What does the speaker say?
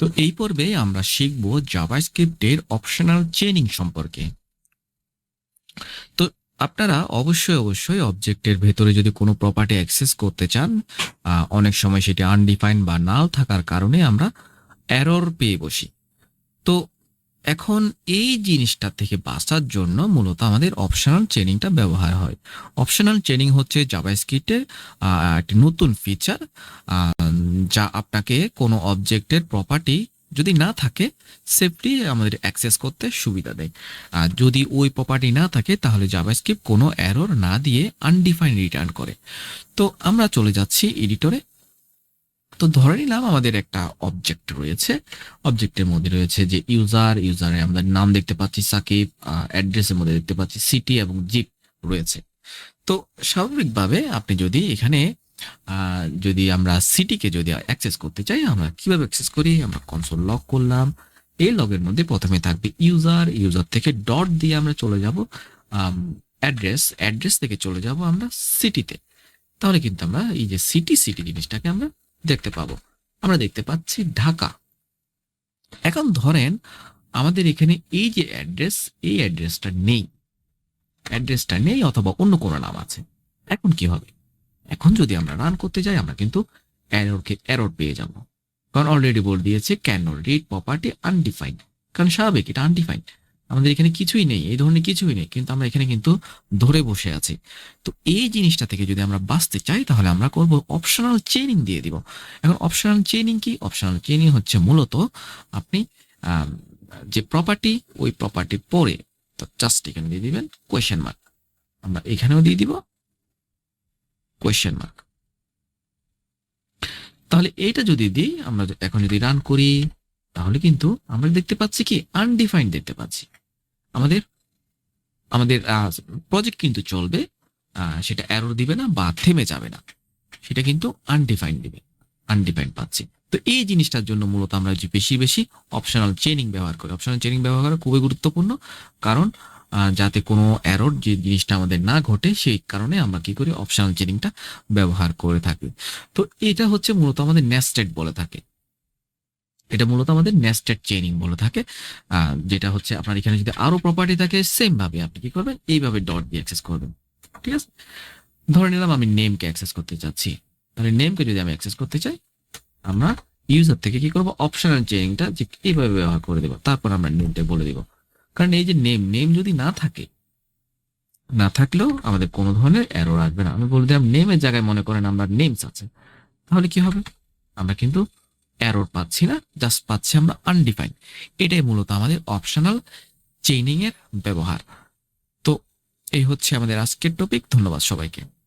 তো এই পর্বে আমরা শিখব জাভাস্ক্রিপ্টের অপশনাল চেনিং সম্পর্কে। তো আপনারা অবশ্যই অবশ্যই অবজেক্টের ভেতরে যদি কোনো প্রপার্টি অ্যাক্সেস করতে চান অনেক সময় সেটি আনডিফাইন বা নাও থাকার কারণে আমরা এরর পেয়ে বসি। তো এখন এই জিনিসটা থেকে বাঁচার জন্য মূলত আমাদের অপশনাল চেনিংটা ব্যবহার হয়। অপশনাল চেনিং হচ্ছে জাভাস্ক্রিপ্টের একটি নতুন ফিচার যা আপনাকে কোনো অবজেক্টের প্রপার্টি যদি না থাকে সেফলি আমাদের অ্যাক্সেস করতে সুবিধা দেয়। আর যদি ওই প্রপার্টি না থাকে, তাহলে জাভাস্ক্রিপ্ট কোনো এরর না দিয়ে আনডিফাইন রিটার্ন করে। তো আমরা চলে যাচ্ছি এডিটরে তো ধরে নিলাম আমাদের একটা অবজেক্ট রয়েছে। অবজেক্টের মধ্যে রয়েছে যে ইউজার ইউজারে আমাদের নাম দেখতে পাচ্ছি, সাকিব অ্যাড্রেসের মধ্যে দেখতে পাচ্ছি সিটি এবং জিপ রয়েছে। তো স্বাভাবিকভাবে আপনি যদি এখানে যদি আমরা সিটিকে যদি অ্যাক্সেস করতে চাই, আমরা কীভাবে অ্যাক্সেস করি? আমরা কনসোল লক করলাম। এই লগের মধ্যে প্রথমে থাকবে ইউজার ইউজার থেকে ডট দিয়ে আমরা চলে যাব অ্যাড্রেস অ্যাড্রেস থেকে চলে যাব আমরা সিটিতে তাহলে কিন্তু আমরা এই যে সিটি সিটি জিনিসটাকে আমরা দেখতে পাবো। আমরা দেখতে পাচ্ছি ঢাকা। এখন ধরেন আমাদের এখানে এই যে অ্যাড্রেস, এই অ্যাড্রেসটা নেই। অ্যাড্রেসটা নেই অথবা অন্য কোনো নাম আছে। এখন কি হবে? এখন যদি আমরা রান করতে যাই, আমরা কিন্তু এররকে এরর পেয়ে যাব। কারণ অলরেডি বলে দিয়েছে ক্যান রিড প্রপার্টি আনডিফাইন্ড কারণ স্বাভাবিক এটা আনডিফাইন্ড আমাদের এখানে কিছুই নেই, এই ধরনের কিছুই নেই, কিন্তু আমরা এখানে কিন্তু ধরে বসে আছি। তো এই জিনিসটা থেকে যদি আমরা বাঁচতে চাই, তাহলে আমরা করব অপশনাল চেইনিং দিয়ে দিব। এখন অপশনাল চেইনিং কি? অপশনাল চেইনিং হচ্ছে মূলত আপনি যে প্রপার্টি ওই প্রপার্টির পরে, তো জাস্ট এখানে দিয়ে দিবেন কোয়েশ্চেন মার্ক আমরা এখানেও দিয়ে দিব কোয়েশ্চেন মার্ক তাহলে এইটা যদি দিই, আমরা এখন যদি রান করি, তাহলে কিন্তু আমরা দেখতে পাচ্ছি কি? আনডিফাইন্ড দেখতে পাচ্ছি। আমাদের আমাদের প্রজেক্ট কিন্তু চলবে সেটা এরর দিবে না বা থেমে যাবে না। সেটা কিন্তু আনডিফাইন্ড দিবে আনডিফাইন্ড পাচ্ছি। তো এই জিনিসটার জন্য মূলত আমরা যে বেশি বেশি অপশনাল চেনিং ব্যবহার করি। অপশনাল চেনিং ব্যবহার করা খুবই গুরুত্বপূর্ণ, কারণ যাতে কোনো এরর যে জিনিসটা আমাদের না ঘটে, সেই কারণে আমরা কি করি? অপশনাল চেনিংটা ব্যবহার করে থাকি। তো এটা হচ্ছে মূলত আমাদের নেস্টেড বলে থাকে। এটা মূলত আমাদের নেস্টেড চেইনিং বলে থাকে। যেটা হচ্ছে আপনার এখানে যদি আরও প্রপার্টি থাকে সেম ভাবে আপনি কি করবেন? এইভাবে ডট দিয়ে অ্যাক্সেস করবেন। ঠিক আছে? ধরে নিলাম আমি নেমকে অ্যাক্সেস করতে চাচ্ছি। তাহলে নেমকে যদি আমি অ্যাক্সেস করতে চাই, আমরা ইউজার থেকে কি করব? অপশনাল চেইনিংটা যে এইভাবে ব্যবহার করে দেবো। তারপর আমরা নেমটা বলে দিব। কারণ এই যে নেম নেম যদি না থাকে, না থাকলেও আমাদের কোনো ধরনের এরর আসবে না। আমি বলে দিলাম নেমের জায়গায় মনে করেন আমরা নেমস আছে। তাহলে কি হবে? আমরা কিন্তু এরর পাচ্ছি না জাস্ট পাচ্ছি আমরা আনডিফাইন এটাই মূলত আমাদের অপশনাল চেইনিংয়ের ব্যবহার। তো এই হচ্ছে আমাদের আজকের টপিক ধন্যবাদ সবাইকে।